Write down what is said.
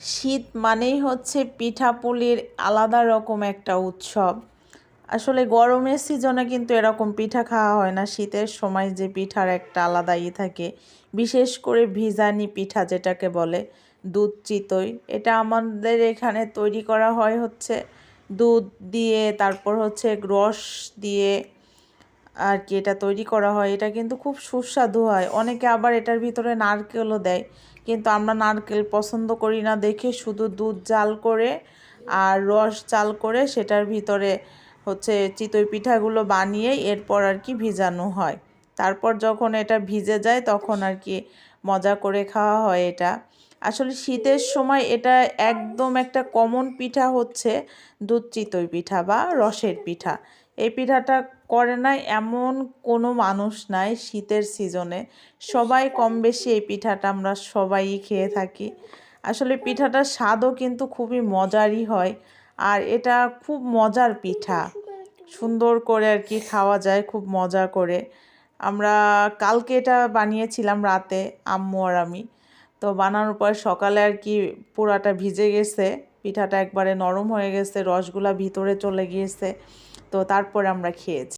শীত মানেই হচ্ছে পিঠাপুলির আলাদা রকম একটা উৎসব। আসলে গরমের সিজনে কিন্তু এরকম পিঠা খাওয়া হয় না। শীতের সময় যে পিঠার একটা আলাদা ই থাকে, বিশেষ করে ভিজানি পিঠা যেটাকে বলে, দুধ চিতই। এটা আমাদের এখানে তৈরি করা হয় হচ্ছে দুধ দিয়ে, তারপর হচ্ছে রস দিয়ে আর কি এটা তৈরি করা হয়, এটা কিন্তু খুব সুস্বাদু হয়। অনেকে আবার এটার ভিতরে নারকেলও দেয়। কিন্তু আমরা নারকেল পছন্দ করি না দেখে শুধু দুধ জাল করে আর রস চাল করে সেটার ভিতরে হচ্ছে চিতই পিঠাগুলো বানিয়ে এরপর আর কি ভিজানো হয়। তারপর যখন এটা ভিজে যায় তখন আর কি মজা করে খাওয়া হয় এটা। আসলে শীতের সময় এটা একদম একটা কমন পিঠা হচ্ছে দুধ চিতই পিঠা বা রসের পিঠা। এই পিঠাটা করে না এমন কোনো মানুষ নাই শীতের সিজনে সবাই কম বেশি এই পিঠাটা আমরা সবাই খেয়ে থাকি। আসলে পিঠাটার স্বাদও কিন্তু খুবই মজারই হয় আর এটা খুব মজার পিঠা। সুন্দর করে আর কি খাওয়া যায়, খুব মজা করে। আমরা কালকে এটা বানিয়েছিলাম রাতে, আম্মু আর আমি। তো বানানোর পর সকালে আর কি পুরাটা ভিজে গেছে, পিঠাটা একবারে নরম হয়ে গেছে রসগুলা ভিতরে চলে গিয়েছে, তো তারপরে আমরা খেয়েছি।